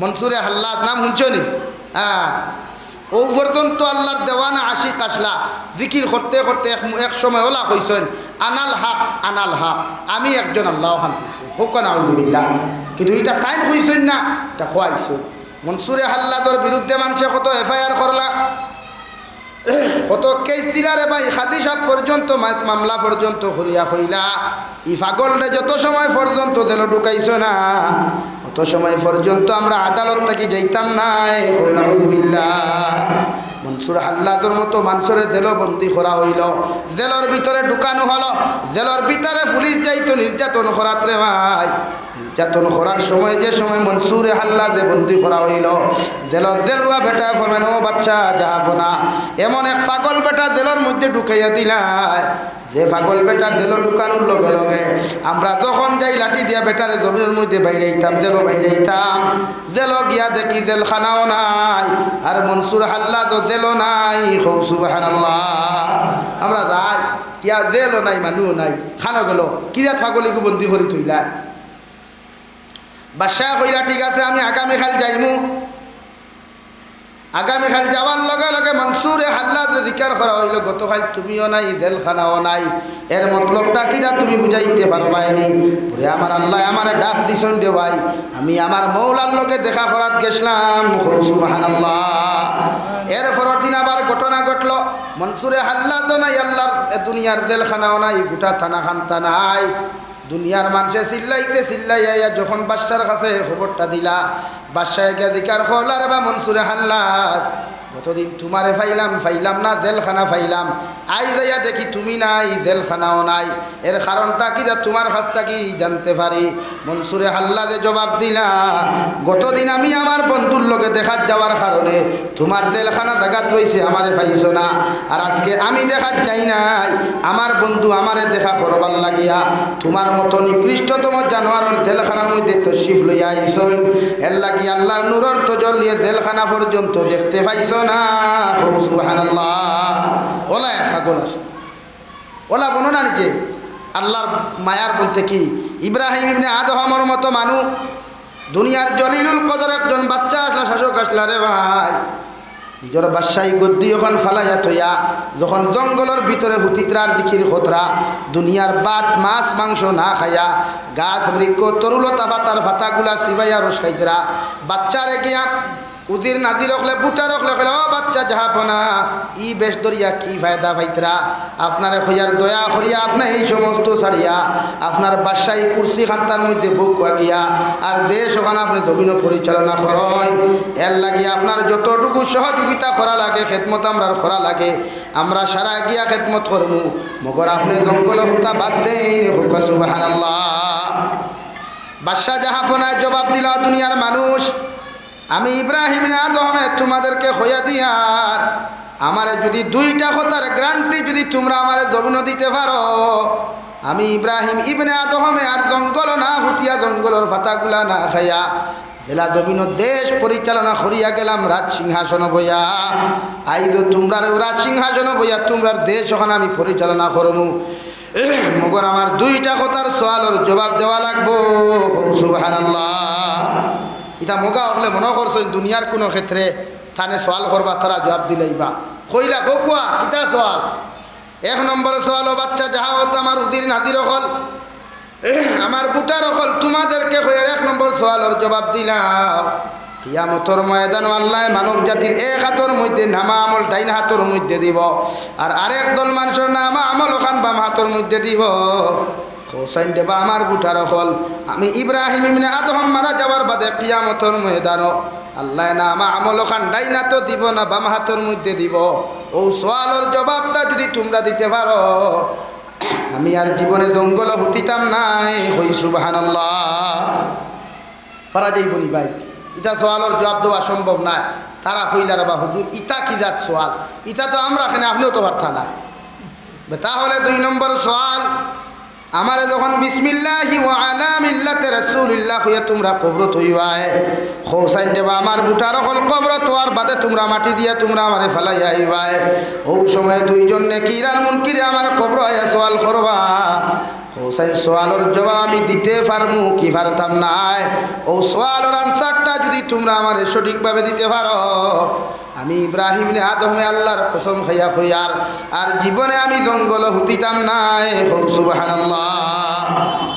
মনসুরে হাল্লাদ, নাম শুনছনি হ্যাঁ। ও পর্যন্ত আল্লাহর দেওয়ানা আশিক আসলা। জিকির করতে করতে এক এক সময় ওলা কইছেন, আনাল হাক আনাল হাক। আমি একজন আল্লাহ খান কইছি। হোক না কিন্তু এটা টাইম কইছেন না, এটা খোয়াইছেন মনসুরে হাল্লাদর বিরুদ্ধে মানুষে কত এফআইআর করলা? কত কেস দিলারে ভাই? খাদিসাত পর্যন্ত মামলা পর্যন্ত করিয়া কইলা, ই ফাগলরে যত সময় পর্যন্ত দিল ঢুকাইছ না অত সময় পর্যন্ত আমরা আদালত থেকে যাইতাম নাই মনসুর হাল্লাদর মতো মানুষের জেল বন্দি করা হইল। জেলর ভিতরে ঢুকানো হলো। জেলর ভিতরে পুলিশ যাইতো, নির্যাতন করাত রে ভাই। নির্যাতন করার সময়, যে সময় মনসুরে হাল্লাদে বন্দি করা হইল, জেলর জেলুয়া বেটা ফরমেন ও বাচ্চা যাব না। এমন এক পাগল বেটা জেলর মধ্যে ঢুকাইয়া দিলায় যে পাগল বেটা জেল ঢুকানোর লগে লগে আমরা যখন যাই লাঠি দিয়া বেটারে জমির মধ্যে বাইরেইতাম জেলো বাইরেইতাম জেল গিয়া দেখি জেল খানাও নাই, আর মনসুর হাল্লা তো জেলও নাই সুবাহান আমরা যাই ইয়া জেলও নাই মানুষও নাই। খানো গেল কিয়া ছাগলিকে বন্দি করে তুইলা? বাদশাহ কইলা, ঠিক আছে, আমি আগামীকাল যাইমু। আগামীকাল যাওয়ার লগে লগে মনসুরে হাল্লাদ জিকার করা হইল, গতকাল তুমিও নাই, জেলখানাও নাই। এর মতলবটা কিনা তুমি বুঝাইতে পারবাইনি পরে আমার আল্লাহ, আমার ডাক দিছন দে ভাই। আমি আমার মৌলার লগে দেখা করাত গেছিলাম। সুবাহান আল্লাহ এর পরের দিন আবার ঘটনা ঘটল। মনসুরে হাল্লাদ নাই, আল্লাহর দুনিয়ার জেলখানাও নাই, গোটা থানা খান্তা নাই। দুনিয়ার মানুষে চিল্লাইতে চিল্লাইয়া যখন বাদশার কাছে খবরটা দিলা, বাদশাহ গিয়া দিকার খোলার বা মনসুরে হাল্লাদ কতদিন তোমারে ফাইলাম ফাইলাম না, জেলখানা ফাইলাম। আই যাইয়া দেখি তুমি নাই, জেলখানাও নাই। এর কারণটা কি যা তোমার কাছটা কি জানতে পারি? মনসুরে হাল্লাদে জবাব দিলা, গতদিন আমি আমার বন্ধুর লোকে দেখাত যাওয়ার কারণে তোমার জেলখানা জায়গাত রয়েছে আমারে পাইছো না। আর আজকে আমি দেখাত যাই নাই, আমার বন্ধু আমারে দেখা করবার লাগিয়া তোমার মতো নিকৃষ্টতম জানোয়ারের জেলখানার মধ্যে তশিফ লইয়া আইসইন। এর লাগি আল্লাহর নূরর তজল জেলখানা পর্যন্ত দেখতে পাইছো না। সুবহানাল্লাহ। ওলা বর্ণনা নিচে আল্লাহর মায়ার বলতে কি? ইব্রাহিম ইবনে আদহমর মতো মানুষ দুনিয়ার জলিলুল কদর একজন বাচ্চা আসলা, শাসক আসলা রে ভাই। নিজের বাদশাহী গদ্দি যখন ফালাইয়া থইয়া, যখন জঙ্গলের ভিতরে হুতিত্রার দিকির খতরা, দুনিয়ার বাত মাছ, মাংস না খাইয়া, গাছ, বৃক্ষ, তরুলতা ফাতার ফাতাগুলা সিবাইয়া রসাইতরা বাচ্চারে গিয়া উদির নাদি রখলে বুটা রখলে খেলে ও বাচ্চা যাহাপনা ই বেশ দরিয়া, কি ফায়দা পাইতরা আপনার খইয়ার দয়া করিয়া আপনার এই সমস্ত ছাড়িয়া, আপনার বাসায় কুর্সি খান্তার মধ্যে বুক গিয়া আর দেশ ওখানে আপনি জমিন পরিচালনা করেন। এর লাগিয়া আপনার যতটুকু সহযোগিতা করা লাগে, খেদমত আমরা করা লাগে, আমরা সারা গিয়া খেদমত করমু। মগর আপনি জঙ্গল হুতা বাদ দেন, হুকা সুবাহান বাদশাহ জাহাপনায় জবাব দিলা, দুনিয়ার মানুষ আমি ইব্রাহিম আদমে তোমাদেরকে হইয়া দিয়ার আমারে যদি দুইটা কথার গ্রান্টি যদি তোমরা আমারে জমিন দিতে পারো, আমি ইব্রাহিম ইবনে আদমে আর জঙ্গল না হুতিয়া জঙ্গলের ফাতাগুলা না খাইয়া, জেলা জমিন দেশ পরিচালনা করিয়া গেলাম রাজ সিংহাসন বইয়া। আইজ তোমরার রাজ সিংহাসন বইয়া, তোমরার দেশ ওখানে আমি পরিচালনা করমু। মগর আমার দুইটা কথার সোয়ালের জবাব দেওয়া লাগবো। সুবহানাল্লাহ। এটা মগা হলে মনে করছেন দুনিয়ার কোনো ক্ষেত্রে থানে সোয়াল করবা, তারা জবাব দিলেইবা কইলা কোয়া, কিতা সোয়াল এক নম্বর সোয়াল ও বাচ্চা, যাহা হতো আমার উদির নাদির হল আমার বুটার হল তোমাদেরকে হয়ে এক নম্বর সোয়ালের জবাব দিলাম। কিয়ামতর ময়দান আল্লাহ মানব জাতির এক হাতর মধ্যে, নামা আমল ডাইন হাতর মধ্যে দিব, আর আরেক দল মানুষের নামা আমল ওখান বাম হাতর মধ্যে দিব। হোসাইন দেবা আমার বুটার হল আমি ইব্রাহিম ইমনে আদহম মারা যাওয়ার বাদে কিয়ামতর ময়দান আল্লাহ না আমা আমল ওখান ডাইন হাতও দিব না বাম হাতর মধ্যে দিব। ও সোয়ালের জবাবটা যদি তোমরা দিতে পারো, আমি আর জীবনে জঙ্গল হতিতাম নাই, হই সুবাহান পারা যাইব নি ভাই। ইটা সোয়ালের জবাব দেওয়া সম্ভব নাই তারা কইলার বা হুজুর, ইটা কি যাত সোয়াল ইটা তো আমরা এখানে আপনিও তো বার্তা নাই। তাহলে দুই নম্বর সোয়াল আমারে যখন বিসমিল্লাহি ওয়া আলা মিল্লাতে রাসূলিল্লাহ হইয়া তোমরা কবরত হইবায় হোসাইন দেবা আমার বুটার হল কবরত হওয়ার বাদে তোমরা মাটি দিয়া তোমরা আমারে ফেলাইয়া আইবায়। ও সময় দুইজন নেকিরান মুনকিরে আমার কবর আয়া সওয়াল করবা। হোসাইন সোয়ালোর জবাব আমি দিতে পারমু কি পারতাম নাই। ও সোয়ালোর আনসারটা যদি তোমরা আমার সঠিকভাবে দিতে পারো আমি ইব্রাহিম আদমে আল্লাহর কসম খাইয়া খুইয়ার আর জীবনে আমি জঙ্গল হুতিতাম নাই। হৌ সুবহানাল্লাহ।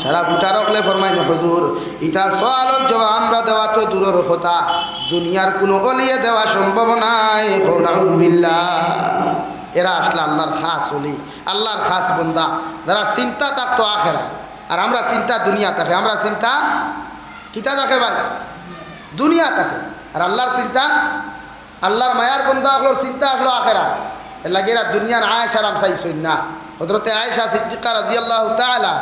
সারা বুটা রখলে ফরমাইন, হজুর ইটা সোয়ালোর জবাব আমরা দেওয়া তো দূরের কথা। দুনিয়ার কোনো অলিয়ে দেওয়া সম্ভব নাই। হৌ নাউজুবিল্লাহ। এরা আসলে আল্লাহর খাস হলি আল্লাহর খাস বন্দা। যারা চিন্তা থাকতো আখেরা আর আমরা চিন্তা দুনিয়া থাকে। আমরা চিন্তা কিতা থাকে ভাই? দুনিয়া থাকে। আর আল্লাহর চিন্তা আল্লাহর মায়ার বন্ধা আসলোর চিন্তা আসলো আখেরা। এর লাগে এরা দুনিয়ার আয়েশা রাম চাইছই না হজরতে আয়েশা সিদ্দিকা রাজি আল্লাহ তালা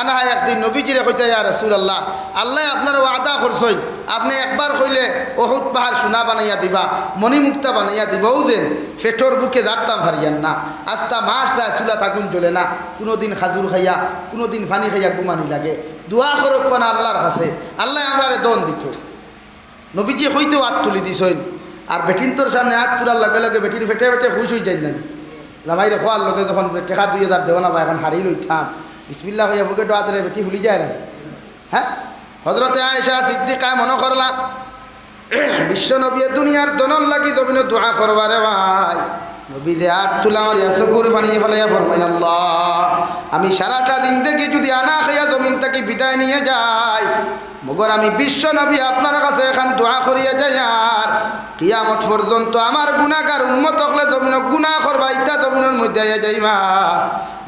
আনা হয় একদিন নবীজিরে কইতে, ইয়া রসুল আল্লাহ আল্লাহ আপনার ওয়াদা করছই আপনি একবার কইলে অহুত পাহাড় সোনা বানাইয়া দিবা, মণিমুক্তা বানাইয়া দিবাও দেন ফেটোর বুকে দাঁড়তাম হারিয়ান না। আস্তা মাস দেয় চুলা থাকুন জ্বলে না। কোনো দিন খাজুর খাইয়া কোনো দিন ফানি খাইয়া ঘুমানি লাগে। দোয়া করক কোন আল্লাহর কাছে। আল্লাহ আমরারে দন দিত। নবীজি হইতেও হাত তুলি দিছইন আর বেটিন তোর সামনে হাত তোলার লগে লগে বেটিন ফেটে ফেটে খুশ হয়ে যায় না জামাইরে খোয়ার লগে যখন টেকা দুই হাজার দেওয়া না বা এখন হারিয়ে লই থাম বিসমিল্লা হইয়া বুকে ডোয়াতে বেটি ফুলি যায় না হ্যাঁ হজরতে আয়েশা সিদ্দিকায় মনে করলাম বিশ্ব নবী দুনিয়ার দনর লাগি জমিন দোয়া করবারে ভাই। নবী দে হাত তুলা আমার ইয়াসকুর ফানিয়ে ফেলাইয়া ফরমাই আল্লাহ। আমি সারাটা দিন থেকে যদি আনা খাইয়া জমিন থেকে বিদায় নিয়ে যাই, মগর আমি বিশ্ব নবী আপনার কাছে এখন দোয়া করিয়া যাই আর কিয়ামত পর্যন্ত আমার গুণাগার উন্মত হলে জমিন গুণা করবা ইটা জমিনের মধ্যে যাইবা।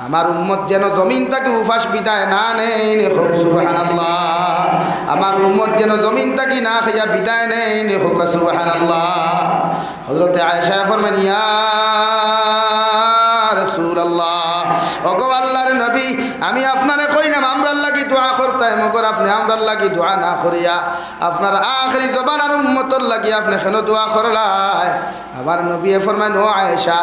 আমার উম্মত যেন জমিন তাকে উফাস বিদায় না নেই আমার উম্মত যেন জমিন তাকে না খাইয়া বিদায় নেই হোক, সুবহানাল্লাহ। হজরতে আয়েশা ফরমান ইয়া রাসূলুল্লাহ। ওগো নবী, আমি আপনারে কইলাম আমরার লাগি দোয়া করতাম। মগর আপনি আমরার লাগি দোয়া না করিয়া, আপনার আখরি জবানার উম্মতর লাগি আপনি কেন দোয়া করলাই? আমার নবী ফরমান ও আয়েশা,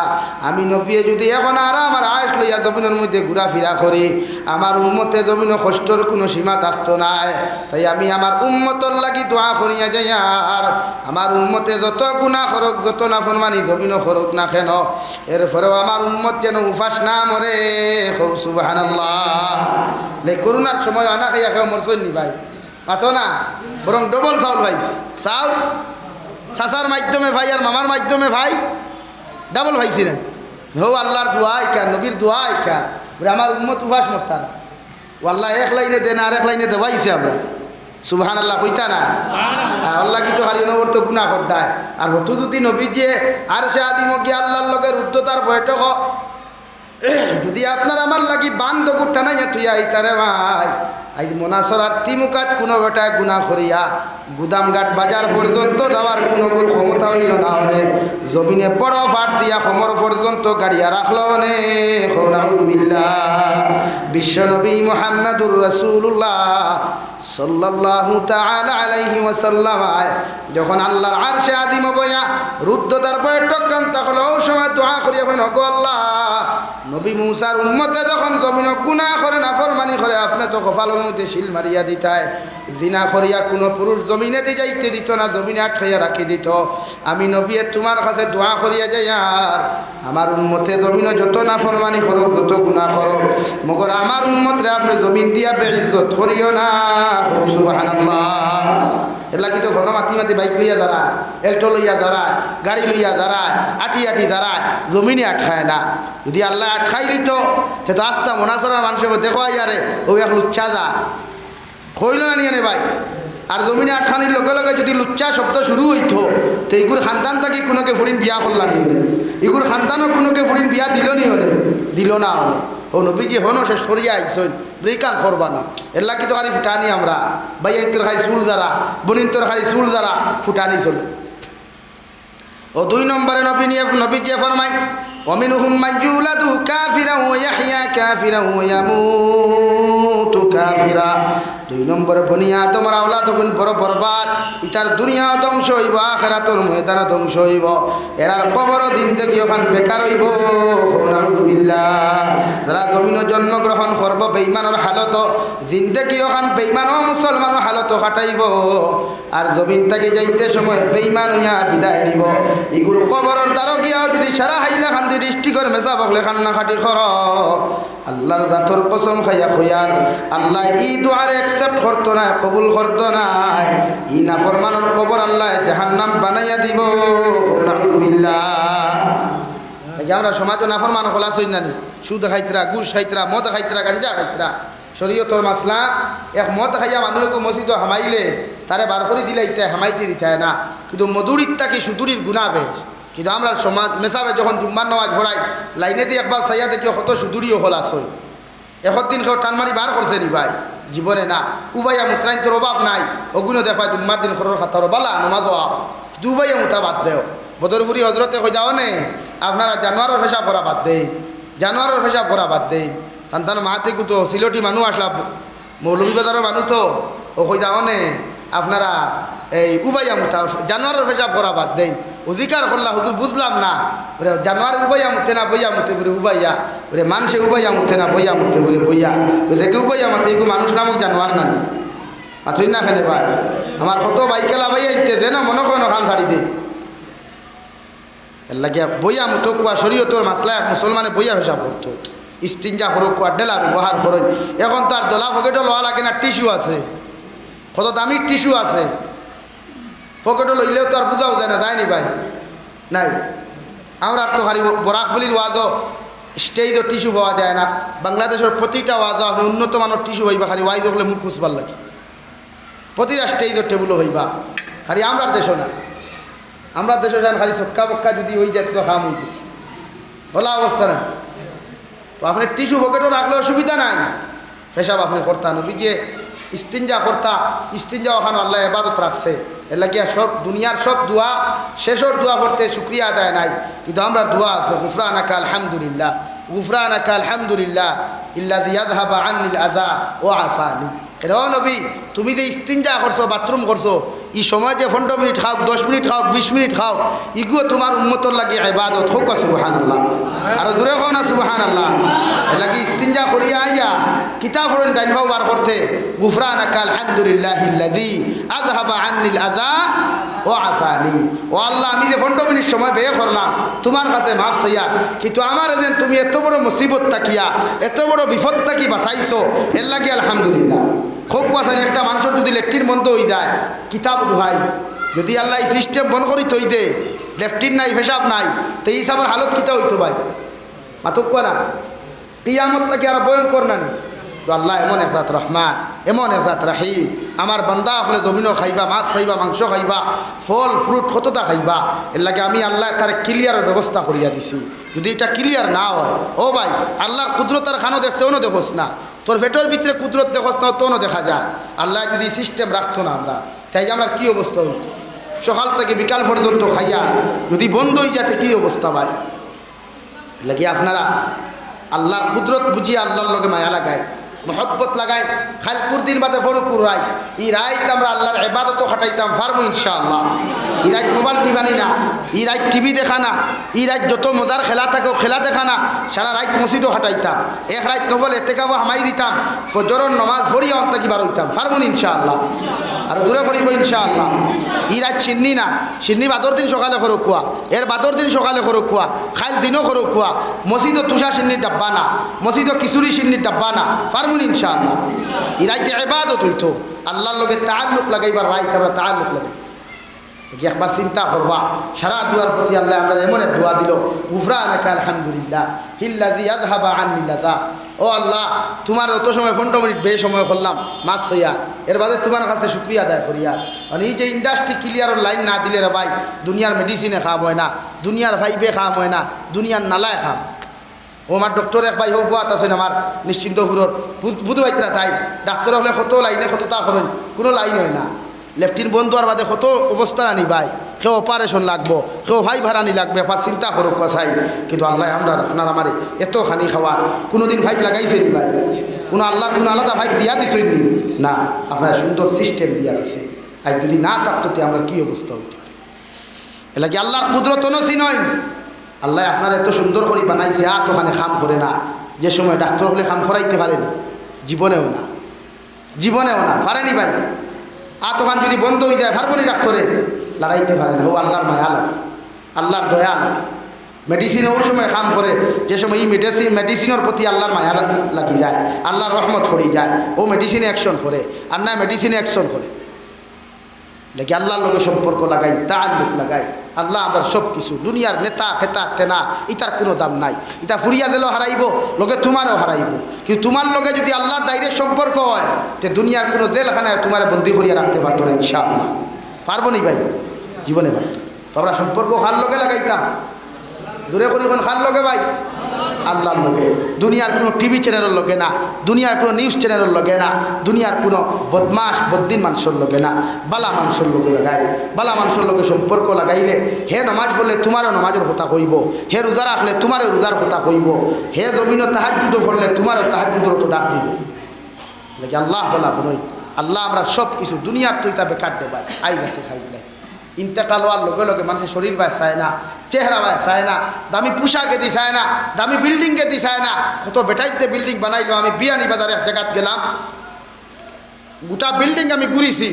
আমি নবী যদি এখন আর আমার আয়েস লইয়া জমিনের মধ্যে ঘোরাফেরা করি, আমার উম্মতে জমিন কষ্টর কোনো সীমা থাকতো নাই তাই আমি আমার উম্মতর লাগি দোয়া করিয়া যাই আর আমার উন্মতে যত গুণা করক, যত না ফরমানি জমিন করক না কেন, এরপরেও আমার উন্মত যেন উপাস না মরে। খুব সুবাহান্লাহ করোনার সময় আনা খাইয়া খেয়ে মরছই নি ভাই। মাথো না? বরং ডবল চাউল ভাই চাউল? চাচার মাধ্যমে ভাই আর মামার মাধ্যমে ভাই। ডাবল ভাইছিলেন হো আল্লাহর দোয়াই কেন নবীর দোয়াই কেন বলে আমার উম্মত উপাস মরতারা। ও আল্লাহ এক লাইনে দেন আর এক লাইনে দেবাইছে আমরা। সুবহান আল্লাহ কইতা না? আল্লাহ কিন্তু হারি নবর তো গুণা করতায় আর হতু যদি নবী যে আর সে আদিমকে আল্লাহর লগের উদ্ধতার বৈঠক যদি আপনার আমার লাগি বান দগুর টানাইয়া তুই আইতারে ভাই। আজ আর তিমুকাত কোনো বেটায় গুণা করিয়া গুদামঘাট বাজার পর্যন্ত যাওয়ার কোনো কোন ক্ষমতা হইল না হলে জমিনে বড় ফাট দিয়া সমর পর্যন্ত গাড়িয়া রাখল নে বিশ্বনবী মোহাম্মদুর রসুল্লাহ তাআলা আলাইহি ওয়াসাল্লাম যখন আল্লাহর আরশে আদিম বয়া রুদ্ধতার বৈঠক কান তখন ও সময় দোয়া করিয়া কইন গো আল্লাহ, নবী মুসার উম্মতে যখন জমিন গুনাহ করে, নাফরমানি করে, আপনি তো কপালের মধ্যে শিল মারিয়া দিতায় জিনা করিয়া কোনো পুরুষ জমিনে দি যাইতে দিত না, জমিনে আটকাইয়া রাখি দিত। আমি নবী, তোমার কাছে দোয়া করিয়া যাই, আর আমার উন্মতে জমিনে যত না ফরমানি করো যত গুণা করো মগর আমার উন্মতরে আপনি জমিন দিয়া বেড়িত করিও না। এলা কিন্তু ঘন মাতি মাতি বাইক লইয়া দাঁড়ায়, এল্টো লইয়া দাঁড়ায়, গাড়ি লইয়া দাঁড়ায়, আটি আটি দাঁড়ায়, জমিনে আটকায় না। যদি আল্লাহ আটকাই দিত সে তো আস্তা মনাচরা মানুষের দেখো ইয়ারে ও এক লুচ্ছা যা হইল না নিয়ে ভাই? আর জমিনে আঠানির লগে লগে যদি লুচ্চা শব্দ শুরু হইতো, তো এইগুর খানদান থাকি কোনোকে ফুরিন বিয়া করলা নি হলে। এগুর খানদানও কোনোকে ফুরিন বিয়া দিল নি হলে, দিল না হলে। ও নবীজি হনো শেষ করিয়া আইসন ব্রেকান করবা না এল্লা কি তো খালি ফুটানি আমরা ভাইয়া তোর খালি চুল দ্বারা বনিন তোর খালি চুল দ্বারা ফুটানি চলে ও দুই নম্বরে নবী নিয়ে নবীজি ফরমাই ومنهم من يولد كافرا ويحيى كافرا ويموت كافرا দুই নম্বরে বনিয়া তোমার আওলা তখন বড় বরবাদ। ইতার দুনিয়া ধ্বংস হইব আখেরাতর ময়দান ধ্বংস হইব। এরার কবর দিন থেকে ওখান বেকার হইব। যারা জমিন জন্মগ্রহণ করব বেইমানের হালত, জিন্দেগি ওখান বেইমান ও মুসলমানের হালত কাটাইব আর জমিন থেকে যাইতে সময় বেইমান হইয়া বিদায় নিব। ইগুর কবরের দ্বারা গিয়া যদি সারা হাইলা খান্দি ডিস্ট্রিক্টর মেসা বকলে খান্না খাটি খর। আল্লাহর জাতর কসম খাইয়া খুয়ার। আল্লাহ ই দুয়ার একসেপ্ট করতো না কবুল করতো না ই নাফরমানোর কবর আল্লাহ জাহান্নাম বানাইয়া দিব। আমরা সমাজে নাফরমান খোলা সই নানি সুদ খাইতরা গুস খাইতরা, মদ খাইতরা, গাঞ্জা খাইতরা। শরীয়তর মাসলা, এক মদ খাইয়া মানুষকে মসজিদ হামাইলে, তারে বার করে দিলে ইটা হামাইতে দিতে না। কিন্তু মধুরির তাকে সুদূরির গুণা বেশ। কিন্তু আমরা সমাজ মেসাবে যখন জুম্মার নওয়াজ ভরাই লাইনে দিয়ে একবার সাইয়া দেখি কত সুদূরিও খোলা সই এখন দিন কেউ টান মারি বার করছে নি ভাই। জীবনে না। উবাইয়া মুত্রাইন তোর অভাব নাই। অগুণ দেখায় দুমার দিন খরর খাতার বালা, নমাজ দুবাইয়া মুতা বাদ দেও। বদরপুরি হজরতে হয়ে যাও নে? আপনারা জানোয়ারের ফেসা পরা বাদ দেই। জানোয়ারের ফেসা পরা বাদ দেই। সন্তান মাহাতে কুতো সিলটি মানুষ আসলা মৌলভীবাজারের মানুষ তো। ও হয়ে যাও নে? আপনারা এই উবাইয়া মুতা জানোয়ারের ফেসা পরা বাদ দেই অধিকার করলা হুজুর বুঝলাম না। ওরে জানোয়ার উবাইয়া মুতে না বইয়া মুতে বলে উবাইয়া। ওরে মানুষে উবাইয়া মুতে না বইয়া মুতে বলে বইয়া। দেখে উবাইয়া মাতে, এগু মানুষ নামক জানোয়ার নানি। আথই না খানে ভাই? আমার কত বাইকেলা ভাই আইতে দে না, মনে কোনো খান ছাড়ি দে। এর লাগিয়া বইয়া মুতো কুয়া শরীয়তর মাসলা এক মুসলমানে বইয়া হিসাব করতো স্টিঞ্জা সরু কুয়া ডেলা ব্যবহার করেন। এখন তো আর দলা পকেটও লওয়া লাগে না, টিস্যু আছে। কত দামি টিস্যু আছে। পকেটও লইলেও তো আর বুঝাও দেয় না যায়নি ভাই? নাই। আমরা আর তো খালি বরাক বলির ওয়াদও স্টেজও টিস্যু পাওয়া যায় না। বাংলাদেশের প্রতিটা ওয়াদও আপনি উন্নত মানের টিস্যু হইবা খালি ওয়াইদ হলে মুখ খুঁজবার লাগে। প্রতিটা স্টেজও টেবুলও হইবা খালি আমরা দেশও না। আমরা দেশে যান খালি সক্কা বক্কা যদি হয়ে যায় তো খাম হইতেছে বলা অবস্থা না তো আপনি টিস্যু পকেটও রাখলে অসুবিধা নাই। পেশাব আপনি করতা নবী যে ইস্তিনজা কর্তা, ইস্তিনজা ওখানে আল্লাহ এবাদত রাখছে। এর লাগিয়া সব, দুনিয়ার সব দোয়া, শেষর দোয়া করতে শুক্রিয়া আদায় নাই। কিন্তু আমরা দোয়া আছে, গুফরানাকা আলহামদুলিল্লাহ গুফরানাকা আলহামদুলিল্লাহ ইল্লা দিয়াদহাবা আনিল আজা ও আফানি। রে নবী, তুমি যে ইস্তিনজা করছ বাথরুম করছ ই সময় যে পনেরো মিনিট খাও দশ মিনিট খাও বিশ মিনিট খাও ইগুলো তোমার উন্মতর লাগে এবাদত হোক সুবাহান আল্লাহ আর দূরে খাও না সুবাহান আল্লাহ এলাকি ইস্তিনজা করিয়া আইয়া কিতাব হরেন ডাইন বার করতে গুফরান আকা আলহামদুলিল্লাহ আজহাবা আনিল আজা ও আফানি। ও আল্লাহ, আমি যে পনেরো মিনিট সময় ব্যয় করলাম তোমার কাছে মাফ সইয়া কিন্তু আমার এদিন তুমি এত বড় মুসিবত তাকিয়া এত বড় বিপদ তাকি বাঁচাইছো, এর লাগে আলহামদুলিল্লাহ। হোক বাঁচাই একটা মানুষের যদি লেট্রিন বন্ধ হয়ে যায়, কিতাব দোহাই। যদি আল্লাহ এই সিস্টেম বন্ধ করি থই দে লেফটিন নাই, পেশাব নাই, তো এই হিসাবের হালত কিতা হইতো ভাই? মাতুক না? কিয়ামত তাকে আর ভয়ঙ্কর না? তো আল্লাহ এমন একজাত রহমান, এমন একজাত রাহিম। আমার বান্দা হলে জমিনও খাইবা, মাছ খাইবা, মাংস খাইবা, ফল ফ্রুট কতটা খাইবা, এর লাগে আমি আল্লাহ তার ক্লিয়ারের ব্যবস্থা করিয়া দিছি। যদি এটা ক্লিয়ার না হয়, ও ভাই, আল্লাহর কুদরতার খানো দেখতেও না দেখোস না। তোর পেটের ভিতরে কুদরত দেখোস না তনও দেখা যায়। আল্লাহ যদি সিস্টেম রাখতো না আমরা, তাই আমরা কী অবস্থা হইত? সকাল থেকে বিকাল পর্যন্ত খাইয়া, যদি বন্ধ হয়ে যাতে কী অবস্থা ভাই? লাগি আপনারা আল্লাহর কুদরত বুঝিয়ে আল্লাহর লোকে মায়া লাগায়? মহব্বত লাগাই, খালকুর দিন বাদে ফরুকুর রায়। ই রাইত আমরা আল্লাহর এবাদতও খাটাইতাম, ফার্মু ইনশাআল্লাহ। ই রাইত মোবাইল টিপানি না ই রাইত টিভি দেখা না ই রাইত যত মজার খেলা থাকো, খেলা দেখা না, সারা রাইত মসজিদও খাটাইতাম। এক রাইত নবল এতে কাবো হামাই দিতাম, ফজরর নমাজ ভরিয়া অন্ত কিবার হইতাম ফার্মুন ইনশাআল্লাহ। আর দূরে করিব ইনশাআল্লাহ। ই রাইত চিন্নি না চিন্নি বাদর দিন সকালে করো কুয়া এর বাদর দিন সকালে করো কুয়া খাইল দিনও করো কুয়া মসজিদও তুষা সিন্নির ডাব্বা না, মসজিদও কিশোরী সিন্নির ডাব্বা না ফার্মুন ইনশাআল্লাহ। ই রাইতে এবাদত হইতো। আল্লাহর লগে তাল্লুক লাগাইবার রাইত আমরা তাল্লুক লাগাই। একবার চিন্তা করবা, সারা দুয়ার প্রতি আল্লাহ আমরা এমন এক দোয়া দিল উফরা আনাকা আলহামদুলিল্লাহ হিল্লাদি আদহাবা আনিল্লাদা ও আল্লাহ, তোমার অত সময়, পনেরো মিনিট বে সময় করলাম, মাফ সইয়া এর বাদে তোমার কাছে শুক্রিয়া আদায় করি আর। মানে এই যে ইন্ডাস্ট্রি ক্লিয়ারের লাইন না দিলে রে ভাই, দুনিয়ার মেডিসিনে খাওয়া হয় না, দুনিয়ার ভাইবে খাওয়া হয় না, দুনিয়ার নালায় খাম ও আমার ডক্টর এক ভাই হোক বাত আছে আমার নিশ্চিন্ত হুরর বুধ ভাইতরা তাই ডাক্তার হলে কত লাইনে কত তা করেন কোনো লাইন হয় না। লেফটিন বন্ধু আর বাদে কত অবস্থা আনি ভাই কেউ অপারেশন লাগবো কেউ ভাই ভাড়ানি লাগবে এবার চিন্তা করুক কসাই কিন্তু আল্লাহ আমরা আপনার আমারে এত খানি খাওয়ার কোনোদিন লাগাইছে নি ভাই কোনো আল্লাহর কোনো আলাদা ভাই দিয়া দিছেন নি? আপনার সুন্দর সিস্টেম দিয়া দিছে। আর যদি না থাকতো আমরা কী অবস্থা হইতো এলা কি আল্লাহর কুদরত নয়। আল্লাহ আপনার এত সুন্দর করে বানাইছে আ তোখানে খাম করে না। যে সময় ডাক্তার হলে খাম করাইতে পারেন, জীবনেও না। জীবনেও না, পারেনি ভাই। আ তখন যদি বন্ধ হয়ে যায়, পারব নি ডাক্তারে? লড়াইতে পারে না। ও আল্লাহর মায়া লাগে, আল্লাহর দয়া লাগে। মেডিসিন ওই সময় কাম করে, যে সময় এই মেডিসিন মেডিসিনের প্রতি আল্লাহর মায়া লাগ- যায়। আল্লাহর রহমত পড়ি যায়। ও মেডিসিনে অ্যাকশন করে, আর না মেডিসিনে অ্যাকশন করে। লেগে আল্লাহর লোকের সম্পর্ক লাগাই, তার লোক লাগাই। আল্লাহ আমরা সব কিছু দুনিয়ার নেতা, খেতা, তেনা, ইতার কোনো দাম নাই। ইটা ফুরিয়া দিলেও হারাইব লোকে তোমারও হারাইব। কিন্তু তোমার লোকে যদি আল্লাহর ডাইরেক্ট সম্পর্ক হয়, তে দুনিয়ার কোনো জেলখানায় তোমার বন্দি করিয়া রাখতে পারতো না ইনশাআল্লাহ। পারব নি ভাই? জীবনে পারতো। তোমরা সম্পর্ক হার লোকে লাগাইতাম? দূরে করি কোন খার লোকে ভাই? আল্লাহর লোকে। দুনিয়ার কোনো টিভি চ্যানেলের লোকে না। দুনিয়ার কোনো নিউজ চ্যানেলের লোকে না। দুনিয়ার কোনো বদমাস বদ্দিন মানুষের লোকে না। বালা মানুষের লোকে লাগায়। বালা মানুষের লোকে সম্পর্ক লাগাইলে হে নমাজ পড়লে তোমারও নমাজের কথা কইব হে রোজা রাখলে তোমারও রোজার কথা কইব হে জমিনও তাহাজুদ পড়লে তোমারও তাহাজুদের তো ডাক দিব। লাগে আল্লাহ বলা বনই। আল্লাহ আমরা সব কিছু দুনিয়ার তুই তা বেকার দেবাই আই গেছে খাইলে। ইন্তেকাল হওয়ার লগে লগে মানুষের শরীর বায় চায় না চেহারা বায় চায় না, দামি পোশাকে দি চায় না, দামি বিল্ডিংকে দি চায় না, কত বেটাইতে বিল্ডিং বানাইলো, আমি বিয়ানি বাজারে এক জায়গাত গেলাম। গোটা বিল্ডিং আমি ঘুরিছি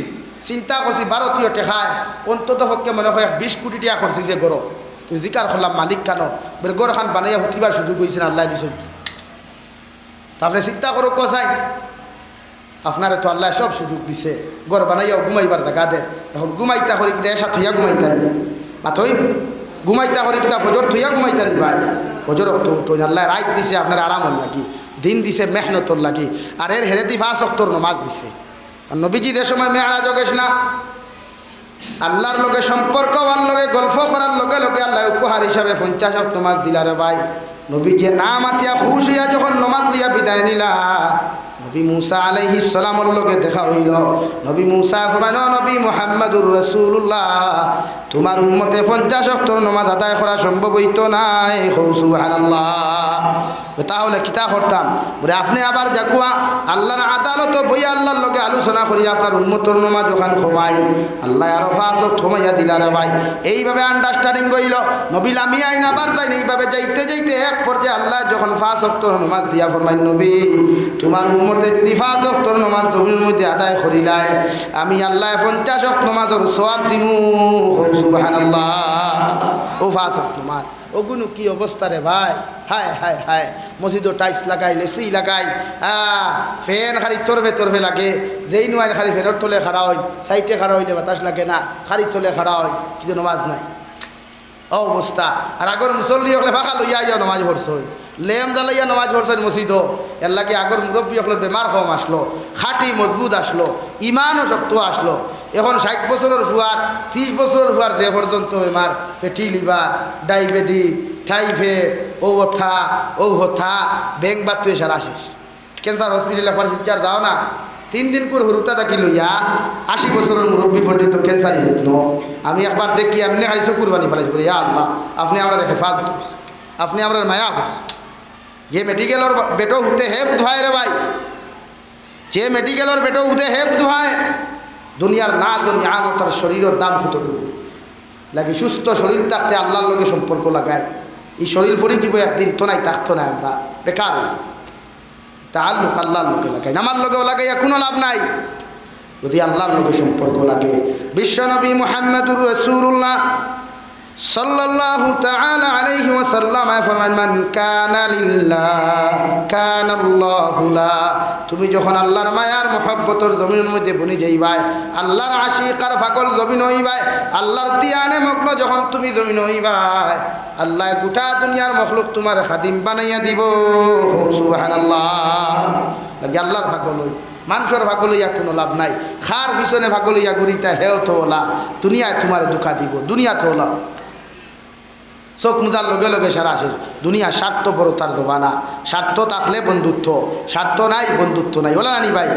চিন্তা করছি ভারতীয় টেকায়, অন্তত হককে মনে হয় বিশ কোটি টাকা খরচি যে গড় কিন্তু জিকার করলাম মালিক কেন বের গড় খান বানাইয়া হতিবার সুযোগ হয়েছে আল্লাহ দিছ তারপরে চিন্তা করো কসাই আপনারে তো আল্লাহ সব সুযোগ দিছে। গড় বানাইয়া ঘুমাইবার দেখা দে। এখন ঘুমাইতা করি কিনা এসা থইয়া ঘুমাইতা নি। মাথই ঘুমাইতা করি কিনা, ফজর থইয়া ঘুমাইতা নি ভাই। ফজর তো তো আল্লাহ রাইত দিছে আপনার আরামর লাগি। দিন দিছে মেহনতর লাগি। আর এর হেরে দি ফাঁস নমাজ দিছে। আর নবীজি যে সময় মেহরা যোগেশ না, আল্লাহর লগে সম্পর্ক হওয়ার লগে, গল্প করার লগে লগে আল্লাহ উপহার হিসাবে পঞ্চাশ নমাজ দিলারে ভাই। নবী যে না মাতিয়া খুশ হইয়া যখন নমাজ লিয়া বিদায় নিলা নবী মুসা আলাইহি সালামর লগে দেখা হইল। নবী মুসা ফরমাইল নবী মুহাম্মাদুর রাসূলুল্লাহ, তোমার উম্মতে পঞ্চাশ অক্টর নমাজ আদায় করা সম্ভব হইতো নাই। হৌ, সুবহানাল্লাহ। তাহলে কিতা করতাম? বলে, আপনি আবার জাকুয়া আল্লাহর আদালত বইয়া আল্লাহর লগে আলোচনা করি, আপনার উন্মতর নমাজ ওখান খমাই আল্লাহ আরও ফাঁসক থমাইয়া দিলা রে ভাই, এইভাবে আন্ডারস্ট্যান্ডিং গইল নবীল আমি আইন আবার যাই এইভাবে যাইতে যাইতে এক পর্যায়ে আল্লাহ যখন ফাঁস অক্তর নমাজ দিয়া ফরমাই নবী, তোমার উন্মতে যদি ফাঁস অক্তর নমাজ জমির মধ্যে আদায় করিলাই আমি আল্লাহ পঞ্চাশ অক্ট নমাজর সোয়াব দিমু। সুবাহান ও নমাজ। ওগুলো কি অবস্থা রে ভাই? হায় হায় হায়। মসজিদও টাইস লাগাই, লেসি লাগাই। হ্যাঁ ফ্যান খালি তরবে তরবে লাগে। যেই নোয়াই খালি ফ্যানের তলে খাড়া হয়, সাইডে খাড়া হইলে বাতাস লাগে না, খালি তলে খাড়া হয়, কিন্তু নমাজ নাই। অবস্থা। আর আগর মুসল্লি হলে ফাঁকা লইয়া যাও নমাজ পড়ছ। লেম জ্বালাইয়া নমাজ পড়ছেন মসজিদ এর লাগে আগর মুরব্বী হলে বেমার কম আসলো, খাটি মজবুত আসলো, ইমানও শক্ত আসলো। এখন ষাট বছরের ফুয়ার, ত্রিশ বছরের ফুয়ার যে পর্যন্ত বেমার পেটি লিভার ডায়াবেটিস টাইফয়েড ও হথা ও হথা ব্যাংক বাতুয়ে সারা শেষ। ক্যান্সার হসপিটালে একবার শিলচার যাও না। তিন দিন করে হরুতা থাকি লইয়া আশি বছরের মুরব্বী পর্যন্ত ক্যান্সারই ন আমি একবার দেখি, এমনি খালি চকুর বানি ফেলাইছি ইয়া আল্লাহ, আপনি আমরা হেফাজত আপনি আমরা মায়া করছেন যে মেডিকেলের বেটো হতে হে বুধ হয় রে ভাই যে মেডিকেলের বেটো হতে হে বুধ হয় দুনিয়ার না দুনিয়া তার শরীরের দাম কতটুকু লাগে সুস্থ শরীর থাকতে আল্লাহর লগে সম্পর্ক লাগায় এই শরীর ফরি জীব একদিন তো নাই থাকতো না আমরা বেকার হইব। তার লোক আল্লাহর লোকে লাগাই আমার লোকেও লাগাই এখনও লাভ নাই যদি আল্লাহর লোকে সম্পর্ক লাগে বিশ্বনবী মুহাম্মদুর রসুল্লাহ আল্লাহু তুমি যখন আল্লাহর মায়ার মহব্বতর জমিনের মধ্যে বনি যাইবাই, আল্লাহর আশিক আর ফাগল জমিন হইবাই, আল্লাহর তিয়ানে মগ্ন যখন তুমি জমিন হইবাই, আল্লাহ গোটা দুনিয়ার মখলুক তোমার খাদিম বানাইয়া দিব। সুবহানাল্লাহ। লাগে আল্লাহর ভাগল হই, মানুষের ভাগল ইয়া কোনো লাভ নাই। খার পিছনে ভাগল ইয়া গুড়িটা হেও তো ওলা, দুনিয়ায় তোমার দুঃখা দিব দুনিয়া তো ওলা। চোখ মুদার লগে লগে সারা আসে। দুনিয়া স্বার্থপরতার দোবানা। স্বার্থ থাকলে বন্ধুত্ব। স্বার্থ নাই, বন্ধুত্ব নাই। বলে নানি ভাই?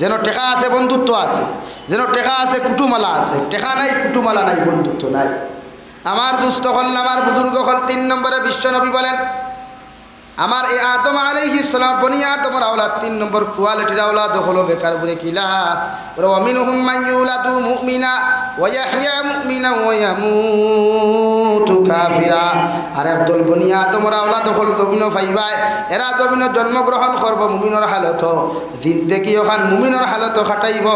যেন টেকা আছে, বন্ধুত্ব আছে। যেন টেকা আছে, কুটুমালা আছে। টেকা নাই, কুটুমালা নাই, বন্ধুত্ব নাই। আমার দুস্থ হল, আমার বুজুর্গ হল। তিন নম্বরে বিশ্বনবী বলেন আমার এই আদম আলাইহি সালাম, বনি আদমের আওলাদ, তিন নম্বর কোয়ালিটির আওলাদ হলো বেকার বলে কিলা ওয়ামিনহুম মান ইউলাদু মুমিনা ওয়া ইয়াহইয়া মুমিনা ওয়া ইয়ামুতু কাফিরা। আর একদল বনি আদমের আওলাদ হল জমিন ফাইবাই এরা জমিন জন্মগ্রহণ করব মুমিনের হালত। দিন দেখি ওখান মুমিনের হালত খাটাইব।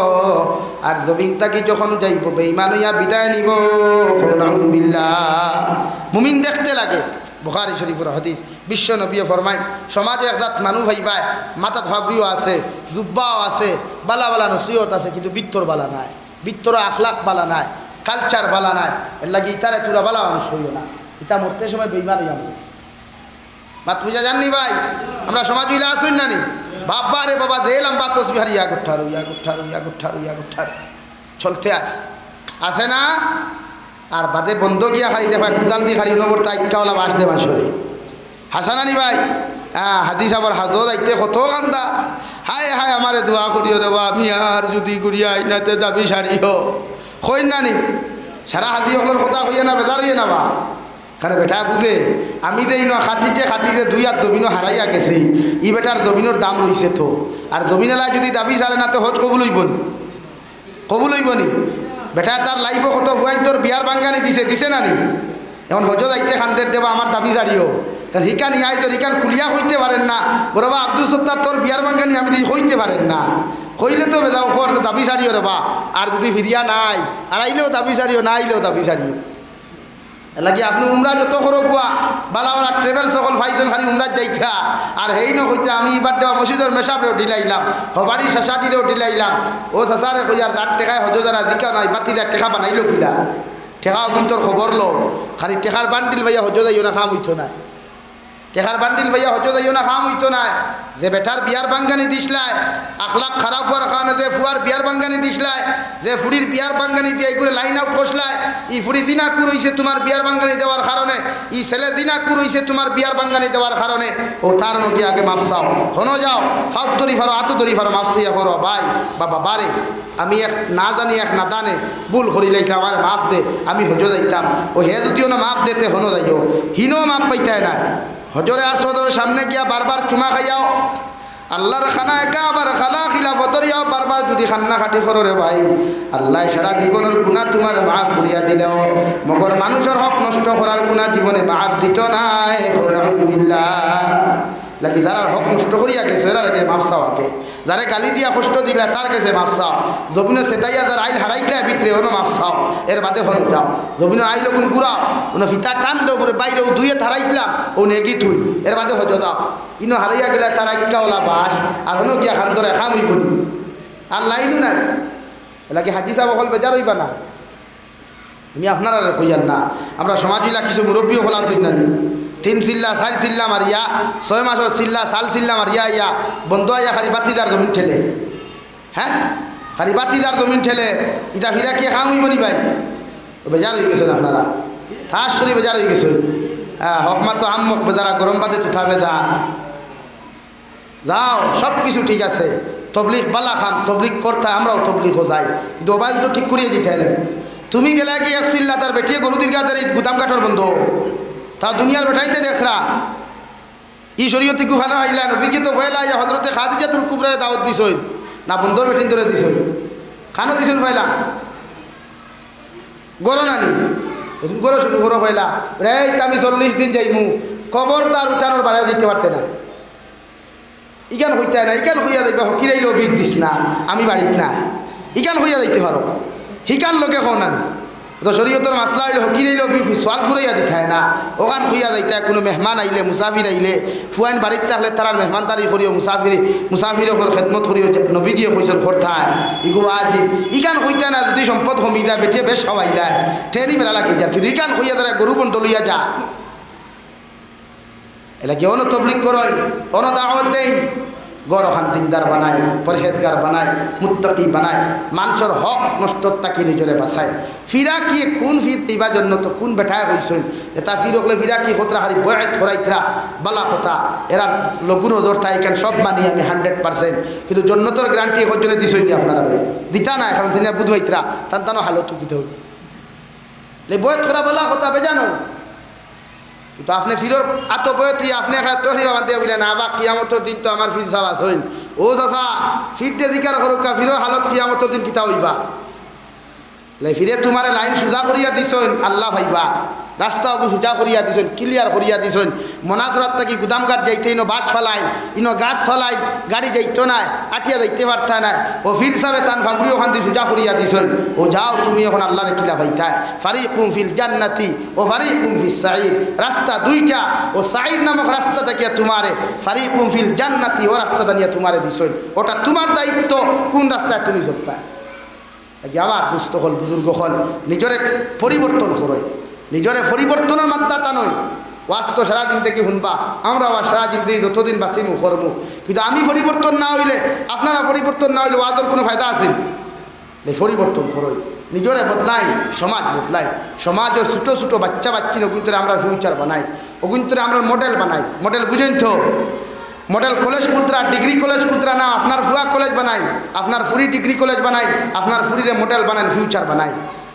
আর জমিন তাকি যখন যাইব, বেঈমান হইয়া বিদায় নিব। নাউযুবিল্লাহ মুমিন দেখতে লাগে। বুখারি শরীফের হাদিস। বিশ্ব নবী ফরমাই সমাজে একজাত মানুষ ভাইবাই মাথাত হাবড়িও আছে, জুব্বাও আছে বালা বালা নসিহত আছে, কিন্তু বৃত্তর বালা নাই, বৃত্তর আখলাক বালা নাই কালচার বালা নাই, এর লাগি ইতারে তুরা বালা মানুষ হইও না, ইতা মরতে সময় বেইমান মরবে। মাত পূজা জাননি ভাই? আমরা সমাজ হইলে আসুন না নি? বাবা রে বাবা দেলাম বা তসবিহার ইয়া গুঠারু ইয়া গুঠারু ইয়া গুঠারু ইয়া গুঠারু চলতে আস। আসে না? আর বাদে বন্ধ গিয়া খাই দেখা কুদাল দিয়ে খালি নবর তাইকাওয়ালা বাস দে মাসরে হাসানানি ভাই হ্যাঁ হাদিস আবার হাতও যাইতে কত কান্দা। হায় হায়, আমারে দোয়া করিও রে বা আমি আর যদি করিয়া আইনাতে দাবি সারিও। কই নানি, সারা হাদি হলোর কথা হইয়া না, বেজার হইয়া না বা? খানে বেটা বুঝে আমি যে ইনো খাটিতে খাটিতে দুই আর জমিনও হারাইয়া গেছি, ই বেটার জমিনের দাম রইছে তো। আর জমিনেলা যদি দাবি সারে না তো হজ কবুল হইব নি? কবুল হইব নি? বেটা, তার লাইফও কত ভুয়াই তোর বিয়ার বাঙ্গানি দিছে দিছে নানি এখন হজ যাইতে খান্দের দেবা আমার দাবি জারিও কারণ হিকান ইয়াই তোর হিকান খুলিয়া হইতে পারেন না। বরবা আব্দুল সত্তার তোর বিয়ার বাঙ্গানি আমি হইতে পারেন না। হইলে তো কর দাবি সারিও রে বা আর যদি ফিরিয়া নাই আর আইলেও দাবি সারিও না আইলেও দাবি সারিও লাগি আপনি উমরা যত করো কুয়া বালা বালা ট্রেভেল সকল ফাইছেন খালি উমরা যাইতা আর হেই ন কইতে আমি এবার দেওয়া মসজিদের মেশাবরেও ডিলাইলাম হবাড়ি শাসাটিরেও ডিলাইলাম ও শাসারে আর তার টেকায় হজ যারা দিকা নাই? বাতি দেয় টেকা বানাইল কিলা টেকাও কিন্তু খবর লো খালি টেকার বান্ডিল ভাইয়া হজ যাইও না খাম হইতো না টেকার বান্ডিল ভাইয়া হজ যাইও না, খাম হইতো না। যে বেটার বিয়ার বাঙ্গানি দিসলাই আখলাক খারাপ হওয়ার কারণে যে ফুয়ার বিয়ার বাঙ্গানি দিসলাই যে ফুড়ির বিয়ার বাঙ্গানি দিয়ে করে লাইন আউট খসলাই ই ফুড়ি দিনাকুর হইছে তোমার বিয়ার বাঙ্গানি দেওয়ার কারণে, ই ছেলে দিনাকুর হইছে তোমার বিয়ার বাঙ্গানি দেওয়ার কারণে, ও তার নদী আগে মাপসাও হনো যাও ফাউত দরি ফারো, আতু দরি ফারো মাপসাইয়া করো, ভাই, বাবা, বারে, আমি এক না জানি, এক না দানে ভুল করি লাইতাম আমার মাফ দে, আমি হজো যাইতাম। ও হে যদিও না মাফ দেতে হনো যাইও। হিনো মাপ পাইতাই নাই। হজরে আসদর সামনে গিয়া বারবার চুমা খাইয়াও। আল্লাহর খানা একা আবার খালা খিলা ফতরিয়াও বারবার যদি খান্না খাটি করো রে ভাই। আল্লাহ সারা জীবনের গুণা তোমার মা ফুরিয়া দিলেও। মগর মানুষের হক নষ্ট করার গুণা জীবনে মাফ দিত নাই। লাগি যারা হক নষ্ট করিয়া গেছে এরা আগে মাফ চাও আগে। যারা গালি দিয়া কষ্ট দিলে তার কাছে মাফ চাও। জমিনে সেটাইয়া যার আইল হারাইলে ভিতরে হনো মাফ চাও। এর বাদে হনো যাও। জমিনে আইল কোন গুড়াও কোনো ফিতা টান দেও পরে বাইরে ও দুইয়ে হারাইছিলাম ও নেগি তুই। এর বাদে হজ দাও ইনো হারাইয়া গেলে তার আইকাওয়ালা বাস আর হনো গিয়া খান ধরে খাম আর লাইনও নাই। এলাকি হাজি সাহেব অকল বেজার হইবা না আমি আপনারা কইয়ান না। আমরা সমাজিলা কিছু মুরব্বীও খোলা শুন না তিন চিল্লা চার চিল্লা মারিয়া, ছয় মাসের চিল্লা চাল চিল্লা মারিয়া ইয়া বন্ধ আইয়া খালি বাতিদার জমিন ঠেলে। হ্যাঁ খালি বাতিদার জমিন ঠেলে। ইটা ফিরা কে খাম হইব নি ভাই? বেজার হয়ে গেছেন আপনারা? থাস করে বেজার হয়ে গেছেন হ্যাঁ হকমা তো আম্মক বেদারা গরম বাদে তুথা বেদা যাও, সব কিছু ঠিক আছে। তবলিক বালা খান তবলিক করতে আমরাও তবলিকও যাই কিন্তু ওবাইল তো ঠিক করিয়ে দিতে তুমি গেলে কি আসছিল্লা তার বেটিয়ে গরু দীর্ঘাদের গুদাম কাঠর বন্ধ? তা দুনিয়ার বেটাইতে দেখরা ই শরীয়তে গুহানা হইলা, নবীকে তো ফয়লা ইয়া হজরতে খাদিজা তুল কুবরারে দাওয়াত দিছই। না বন্ধর বেটিন ধরে দিছই। খানো দিছুন ফয়লা গরো নানি। গরো শুরু করো ফয়লা রে আমি চল্লিশ দিন যাইমু। কবর তার উঠানোর বাড়ায় দিতে পারতে না। ইগান হইতে না, ইগান হইয়া যাইবা হকিরাইলেও বিদ দিস না। আমি বাড়িত না। ইগান হইয়া যাইতে পারো হিকান লোকে কও না তো শরীয়তর মাসলা হইলে হকিরাইলেও বি সোয়াল ঘুরাইয়া দিতে না। ওখান হইয়া যাইতে, কোনো মেহমান আইলে মুসাফির আইলে ফুয়াইন বাড়িতে থাকলে তারার মেহমান তারি করিও মুসাফির মুসাফির ওপর খেদমত করিও নবী দিয়ে কইসন করতায় ইগো আজি ইকান হইতে না, যদি সম্পদ কমি যায়, বেটিয়ে বেশ খাওয়াইলায় তেনি বেলা লাগে যা কিন্তু ইকান হইয়া দ্বারা গরু বন্ধ লইয়া যা। এলা কি অন তবলিক করয় অন দাওয়াত দেয় গড় খান দিনদার বানায়, পরহেজগার বানায়, মুত্তকি বানায় মানুষের হক নষ্ট তাকে নিজরে বাঁচায়। ফিরা কি, কোন ফির দিবার জন্য তো কোন বেঠায় হইসইন এটা ফির হলে ফিরা কি, খতরা হারি বয়াত করাইতরা বালা কথা। এরার লগুন দরতা এখান সব মানি আমি হান্ড্রেড পার্সেন্ট। কিন্তু জন্নতর গ্যারান্টি হজনে দিছই নি আপনারা দিতা না এখন তিনি বুধবাইতরা তান তানো হালত কিতে হই বয়ত বলা কথা, বেজানো। কিন্তু আপনি ফিরর আতপয়ত্রী আপনি খায় তহরি বান্ধে বলে, না বা, কিয়ামতর দিন তো আমার ফির সাবাস হইন ও চাষা ফিরতে দিকার করুক ফিরর হালত কিয়ামতর দিন কিতা হইবা? ফিরে তোমার লাইন সোজা করিয়া দিছ আল্লাহ ভাইবা। রাস্তা অগু সোজা করিয়া দিছইন ক্লিয়ার করিয়া দিছইন মনাসরাত থাকি গুদামঘাট যাইতে ইনো বাস ফেলাই ইনো গাছ ফেলাই গাড়ি যাইতো না আটিয়া যাইতে পারতা না ও ফির সাবে তান ফাগুড়ি ওখান দিয়ে সোজা করিয়া দিছইন ও যাও তুমি এখন আল্লাহরে কিলা ভাইতা ফারি ফিল জান্নাতি ও ফারি ফিল সাইদ রাস্তা দুইটা ও সাইদ নামক রাস্তা দেখিয়া তোমারে ফারি ফিল জান্নাতি ও রাস্তা দানিয়া তোমারে দিছইন ওটা তোমার দায়িত্ব কোন রাস্তায় তুমি আগে আমার দুস্থ হল বুজুর্গ হল নিজরে পরিবর্তন করই নিজরে পরিবর্তনের মাত্রা তা নয়। ওয়াজ তো সারাদিন থেকে শুনবা। আমরা আবার সারাদিন থেকে যতদিন বাঁচিমু, করমু। কিন্তু আমি পরিবর্তন না হইলে, আপনারা পরিবর্তন না হইলে ওয়াজের কোনো ফায়দা আছে? পরিবর্তন করই। নিজরে বদলাই, সমাজ বদলাই। সমাজের ছোটো ছোটো বাচ্চা বাচ্চি ওগুন্তরে আমরা ফিউচার বানাই। ওগুন্তরে আমরা মডেল বানাই। মডেল বুঝেন তো? মডেল কলেজ খুলতরা ডিগ্রি কলেজ খুলতরা না, আপনার ফুয়া কলেজ বানাই। আপনার ফুরি ডিগ্রি কলেজ বানাই। আপনার ফুরিরে মডেল বানাই ফিউচার বানাই।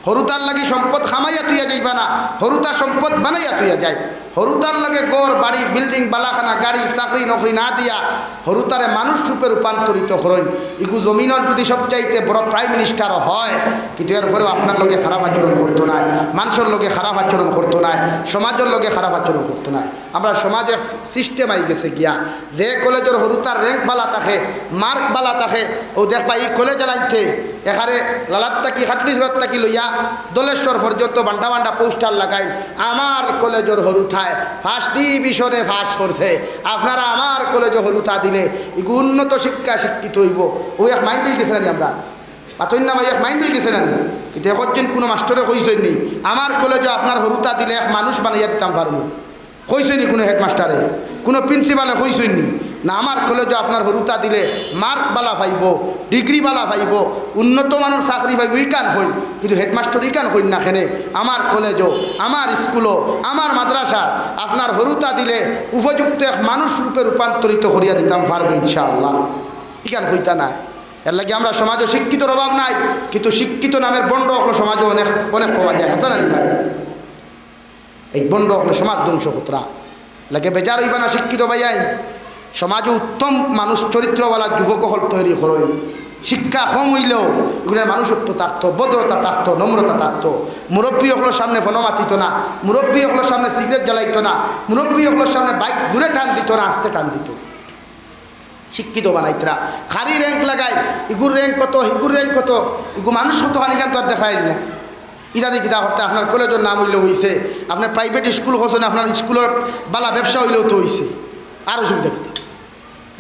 হরুতার লাগি সম্পদ খামাইয়া তুইয়া যাইবা না হরুতা সম্পদ বানাইয়া তুইয়া যায় হরুতার লাগে গড়, বাড়ি, বিল্ডিং, বালাখানা, গাড়ি, চাকরি, নকরি না দিয়া হরুতারে মানুষ রূপে রূপান্তরিত হরইন ইগু জমিনের যদি সবচাইতে বড় প্রাইম মিনিস্টার হয়, কিন্তু এরপরেও আপনার লগে খারাপ আচরণ করতো নাই, মানুষের লোকে খারাপ আচরণ করতো নাই, সমাজের লগে খারাপ আচরণ করতো নাই। আমরা সমাজে সিস্টেম আই গেছে গিয়া। যে কলেজের হরুতার র্যাঙ্ক বালা থাকে মার্ক বালা থাকে, ও দেখবা এই কলেজ লাইতে এখানে লালাত তাকি হাটলিশরত তাকি লইয়া দলেশ্বর পর্যন্ত বান্ডা বান্ডা পোস্টার লাগাই আমার কলেজের হরুথায় ফার্স্ট ডিভিশনে ফাঁস করছে। আপনারা আমার কলেজে হলুতা দিলে এগু উন্নত শিক্ষা শিক্ষিত হইব। ওই এক মাইন্ড হয়ে গেছে আমরা? পাতইন না ভাই এক মাইন্ড হয়ে গেছে না কিন্তু একজন কোনো মাস্টরে কইছেন নি? আমার কলেজে আপনার হরুতা দিলে এক মানুষ বানাইয়া দিতাম পারব। নি কোনো হেডমাস্টারে? কোনো প্রিন্সিপালে কইছেন না? আমার কলেজে আপনার হরুতা দিলে মার্ক বালা পাইব ডিগ্রি বালা পাইব উন্নত মানের চাকরি পাইব ইকান হইন, কিন্তু হেডমাস্টার ইকান হইন না খেনে আমার কলেজও আমার স্কুলও আমার মাদ্রাসা, আপনার হরুতা দিলে উপযুক্ত এক মানুষ রূপে রূপান্তরিত করিয়া দিতাম পারব ইনশাআল্লাহ। ইকান হইতা নাই। এর লাগে আমরা সমাজে শিক্ষিতর অভাব নাই, কিন্তু শিক্ষিত নামের বন্ড হলো সমাজে অনেক অনেক পাওয়া যায় হাসান আলী ভাই? এই বন্ড হলে সমাজ ধ্বংস লাগে বেজার হইবা না শিক্ষিত ভাইয়াই। সমাজে উত্তম মানুষ, চরিত্রওয়ালা যুবক হল তৈরি করই শিক্ষা কম হইলেও এগুলো মানুষত্ব থাকতো ভদ্রতা থাকতো নম্রতা থাকতো মুরব্বী হকলোর সামনে ফোন মাতিত না, মুরব্বী হকলোর সামনে সিগারেট জ্বালাইতো না, মুরব্বী হকলোর সামনে বাইক ঘুরে টান দিত না, আসতে টান দিত। শিক্ষিত বানাইতরা। খারি র্যাঙ্ক লাগাই ইগুর র্যাঙ্ক কত হিগুর র্যাঙ্ক কত, ইগু মানুষ কত হানিকান তো আর দেখাই না। ইত্যাদি কিতা করতে, আপনার কলেজের নাম হইলেও হয়েছে আপনার প্রাইভেট স্কুল হোসেন আপনার স্কুলের বালা ব্যবসা হইলেও তো হয়েছে আরও সুবিধা কিতা?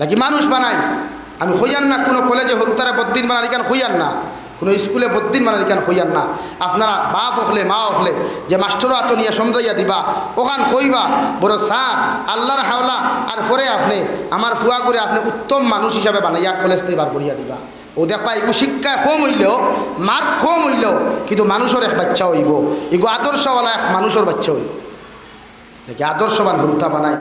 নাকি মানুষ বানাই। আমি হইয়ান না, কোনো কলেজে হরুতারা বদ্দিন বানালি কেন হইয়ান না? কোনো স্কুলে বদ্দিন বানালি কেন হইয়ান না? আপনারা বাপ হকলে মা হকলে যে মাস্টারও আত নিয়ে সমজাইয়া দিবা, ওখান কইবা বড় সার আল্লাহর হাওলা, আর পরে আপনি, আমার ফুয়া করে আপনি উত্তম মানুষ হিসাবে বানাইয়া কলেজ থেকে বার করিয়া দিবা। ও দেখবা এগু শিক্ষা কম হইলেও, মার্ক কম হইলেও, কিন্তু মানুষের এক বাচ্চা হইব। এগু আদর্শওয়ালা এক মানুষের বাচ্চা হইব। নাকি আদর্শবান হরুতা বানায়